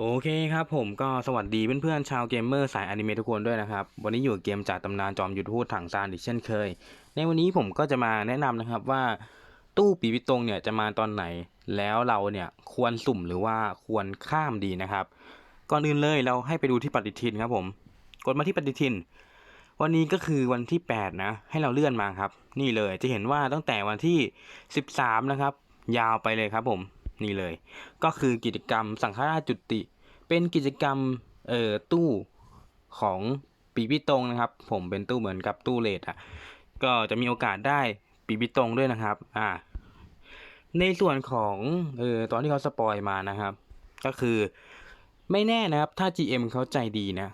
โอเคครับผมก็สวัสดีเพื่อนๆชาวเกมเมอร์สายอนิเมะทุกคนด้วยนะครับ วันนี้อยู่เกมจากตำนานจอมยุทธพูดถังซานอีกเช่นเคย ในวันนี้ผมก็จะมาแนะนำนะครับว่าตู้ปีวิตรงเนี่ยจะมาตอนไหน แล้วเราเนี่ยควรสุ่มหรือว่าควรข้ามดีนะครับ ก่อนอื่นเลยเราให้ไปดูที่ปฏิทินครับผม กดมาที่ปฏิทิน วันนี้ก็คือวันที่ 8 นะ ให้เราเลื่อนมาครับ นี่เลยจะเห็นว่าตั้งแต่วันที่ 13 นะครับ ยาวไปเลยครับผม นี่เลย ก็คือกิจกรรมสังฆราชจุติ เป็นกิจกรรมเอ่อตู้ของปีพิตรงนะครับ ผมเป็นตู้เหมือนกับตู้เลทอะก็จะมีโอกาสได้ปีพิตรงด้วยนะครับอ่าในส่วนของเออตอนที่เขาสปอยมานะครับ ก็คือไม่แน่นะครับถ้า GM เขาใจดีนะ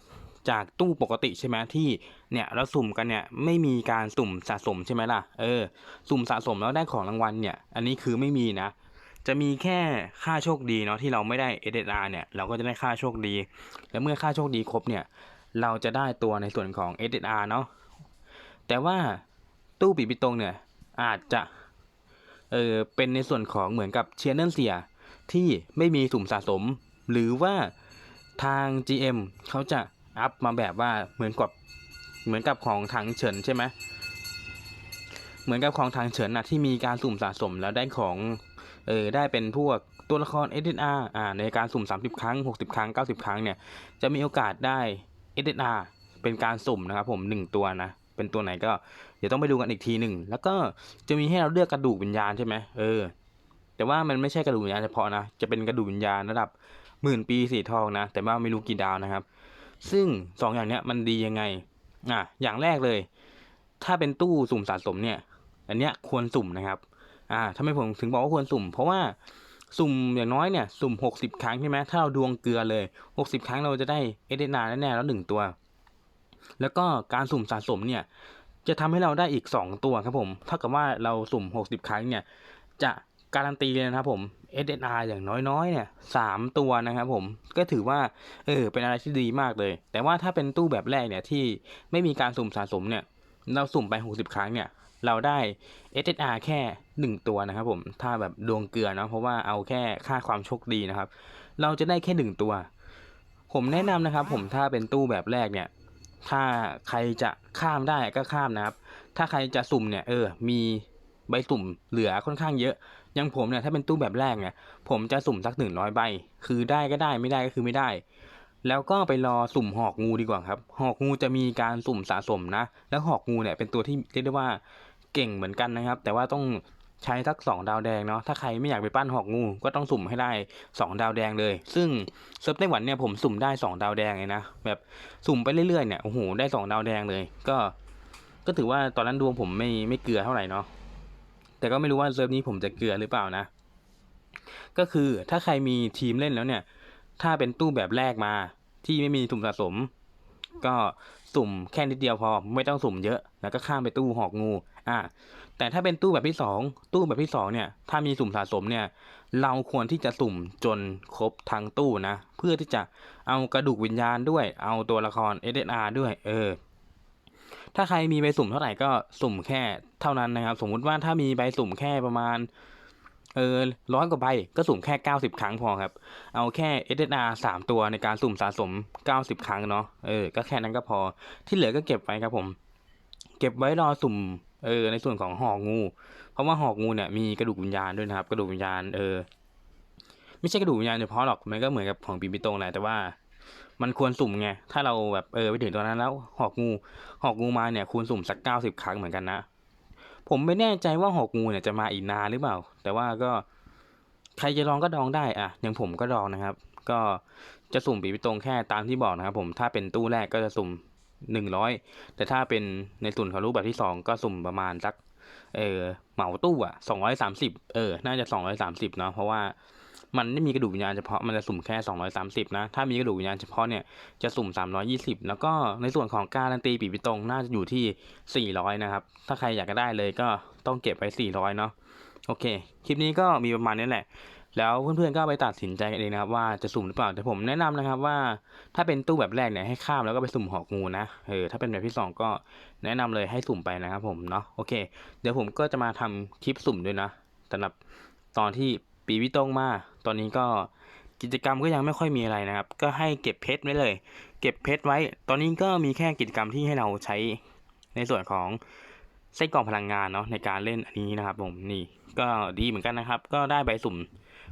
จากตู้ปกติใช่ไหมที่เนี่ยเราสุ่มกันเนี่ยไม่มีการสุ่มสะสมใช่ไหมล่ะเออสุ่มสะสมแล้วได้ของรางวัลเนี่ย อันนี้คือไม่มีนะ จะมีแค่ค่าโชคดีเนาะที่เราไม่ได้ SSR เนี่ยเราก็จะได้ค่าโชคดี และเมื่อค่าโชคดีครบเนี่ยเราจะได้ตัวในส่วนของ SSR เนาะแต่ว่าตู้ปีปิตรงเนี่ยอาจจะเออเป็นในส่วนของเหมือนกับเชียร์เนเซียที่ไม่มีสุ่มสะสม หรือว่าทาง GM เขาจะอัพมาแบบว่าเหมือนกับเหมือนกับของทางเฉินใช่ไหมเหมือนกับของทางเฉินนะที่มีการสุ่มสะสมแล้วได้ของ เออได้เป็นพวกตัวละคร SSR อ่าในการสุ่ม 30 ครั้ง 60 ครั้ง 90 ครั้งเนี่ยจะมีโอกาสได้ SSR เป็นการสุ่มนะครับผม 1 ตัวนะ เป็นตัวไหนก็เดี๋ยวต้องไปดูกันอีกทีหนึ่ง แล้วก็จะมีให้เราเลือกกระดูกวิญญาณใช่ไหมเออ แต่ว่ามันไม่ใช่กระดูกวิญญาณเฉพาะนะ จะเป็นกระดูกวิญญาณระดับหมื่นปีสีทองนะ แต่ว่าไม่รู้กี่ดาวนะครับ ซึ่งสองอย่างเนี้ยมันดียังไง อะ อย่างแรกเลย ถ้าเป็นตู้สุ่มสะสมเนี่ย อันเนี้ยควรสุ่มนะครับ อ่าทำไมผมถึงบอกว่าควรสุ่ม เพราะว่าสุ่มอย่างน้อยเนี่ยสุ่ม 60 ครั้งใช่ไหมถ้าเราดวงเกลือเลย 60 ครั้งเราจะได้เอเดนาแน่ๆแล้วหนึ่งตัว แล้วก็การสุ่มสะสมเนี่ย จะทำให้เราได้อีก 2 ตัวครับผมเท่ากับว่าเราสุ่ม 60 ครั้งเนี่ย จะการันตีเลยนะครับผม SSR อย่างน้อยๆ เนี่ยสามตัวนะครับผมก็ถือว่าเออเป็นอะไรที่ดีมากเลย แต่ว่าถ้าเป็นตู้แบบแรกเนี่ยที่ไม่มีการสุ่มสะสมเนี่ย เราสุ่มไป 60 ครั้งเนี่ย เราได้ SSR แค่ 1 ตัวนะครับผม ถ้าแบบดวงเกลือเนาะเพราะว่าเอาแค่ค่าความโชคดีนะครับ เราจะได้แค่ 1 ตัว ผมแนะนำนะครับ ผมถ้าเป็นตู้แบบแรกเนี่ย ถ้าใครจะข้ามได้ก็ข้ามนะครับ ถ้าใครจะสุ่มเนี่ยเออมีใบสุ่มเหลือค่อนข้างเยอะอย่างผมเนี่ยถ้าเป็นตู้แบบแรกเนี่ยผมจะสุ่มสักหนึ่งร้อยใบ คือได้ก็ได้ไม่ได้ก็คือไม่ได้ แล้วก็ไปรอสุ่มหอกงูดีกว่าครับ หอกงูจะมีการสุ่มสะสมนะ แล้วหอกงูเนี่ยเป็นตัวที่เรียกได้ว่า เก่งเหมือนกันนะครับ แต่ว่าต้องใช้สักสองดาวแดงเนาะ ถ้าใครไม่อยากไปปั้นหอกงู ก็ต้องสุ่มให้ได้สองดาวแดงเลย ซึ่งเซิร์ฟไต้หวันเนี่ยผมสุ่มได้สองดาวแดงเลยนะ แบบสุ่มไปเรื่อยๆเนี่ย โอ้โห ได้สองดาวแดงเลย ก็ ก็ถือว่าตอนนั้นดวงผมไม่ไม่เกลือเท่าไหร่เนาะ แต่ก็ไม่รู้ว่าเซิร์ฟนี้ผมจะเกลือหรือเปล่านะ ก็คือถ้าใครมีทีมเล่นแล้วเนี่ย ถ้าเป็นตู้แบบแรกมาที่ไม่มีสุ่มสะสม ก็สุ่มแค่นิดเดียวพอ ไม่ต้องสุ่มเยอะ แล้วก็ข้ามไปตู้หอกงู อ่า แต่ถ้าเป็นตู้แบบที่สองตู้แบบที่สองเนี่ย ถ้ามีสุ่มสะสมเนี่ย เราควรที่จะสุ่มจนครบทั้งตู้นะ เพื่อที่จะเอากระดูกวิญญาณด้วย เอาตัวละคร SSR ด้วย เออ ถ้าใครมีใบสุ่มเท่าไหร่ก็สุ่มแค่เท่านั้นนะครับ สมมุติว่าถ้ามีใบสุ่มแค่ประมาณเออร้อยกว่าใบก็สุ่มแค่ 90 ครั้งพอครับ เอาแค่ SSR 3 ตัวในการสุ่มสะสม 90 ครั้งเนาะเออก็แค่นั้นก็พอที่เหลือก็เก็บไว้ครับผม เก็บไว้รอสุ่ม เออในส่วนของหอกงู เพราะว่าหอกงูเนี่ยมีกระดูกวิญญาณด้วยนะครับ กระดูกวิญญาณเออไม่ใช่กระดูกวิญญาณเฉพาะหรอกมันก็เหมือนกับของปีปิโตงแหละแต่ว่า มันควรสุ่มไงถ้าเราแบบเออไปถึงตอนนั้นแล้วหอกงู หอกงูมาเนี่ยควรสุ่มสัก90ครั้งเหมือนกันนะผมไม่แน่ใจว่าหอกงูเนี่ยจะมาอีกนานหรือเปล่า แต่ว่าก็ใครจะลองก็ลองได้อะอย่างผมก็ลองนะครับ ก็จะสุ่มปีปิตรงแค่ตามที่บอกนะครับ ผมถ้าเป็นตู้แรกก็จะสุ่ม หนึ่งร้อยแต่ถ้าเป็นในส่วนของรูปแบบที่สองก็สุ่มประมาณสักเออเหมาตู้อะสองร้อยสามสิบเออ น่าจะสองร้อยสามสิบเนาะเพราะว่ามันไม่มีกระดูกวิญญาณเฉพาะมันจะสุ่มแค่สองร้อยสามสิบนะ ถ้ามีกระดูกวิญญาณเฉพาะเนี่ยจะสุ่มสามร้อยี่สิบแล้วก็ในส่วนของการันตีปีปิตรงน่าจะอยู่ที่สี่ร้อยนะครับ ถ้าใครอยากจะได้เลยก็ต้องเก็บไว้สี่ร้อยเนาะโอเค คลิปนี้ก็มีประมาณนี้แหละ แล้วเพื่อนๆก็ไปตัดสินใจกันเองนะครับว่าจะสุ่มหรือเปล่าแต่ผมแนะนำนะครับว่าถ้าเป็นตู้แบบแรกเนี่ยให้ข้ามแล้วก็ไปสุ่มหอกงูนะเออถ้าเป็นแบบที่สองก็แนะนำเลยให้สุ่มไปนะครับผมเนาะโอเค เดี๋ยวผมก็จะมาทำคลิปสุ่มด้วยนะสำหรับตอนที่ปีวิตงมาตอนนี้ก็กิจกรรมก็ยังไม่ค่อยมีอะไรนะครับ ก็ให้เก็บเพชรไว้เลย เก็บเพชรไว้ ตอนนี้ก็มีแค่กิจกรรมที่ให้เราใช้ในส่วนของไส้กรอกพลังงานเนาะในการเล่นอันนี้นะครับผมนี่ก็ดีเหมือนกันนะครับ ก็ได้ใบสุ่ม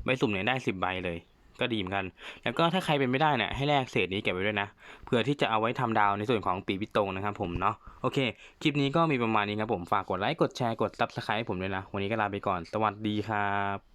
ใบสุ่มเนี่ยได้สิบใบเลย ก็ดีเหมือนกัน แล้วก็ถ้าใครเป็นไม่ได้เนี่ยให้แลกเศษนี้เก็บไว้ด้วยนะเผื่อที่จะเอาไว้ทำดาวในส่วนของปีพิตงนะครับผมเนาะโอเค คลิปนี้ก็มีประมาณนี้ครับผมฝากกดไลค์กดแชร์กดซับสไครต์ผมด้วยนะ วันนี้ก็ลาไปก่อนสวัสดีครับ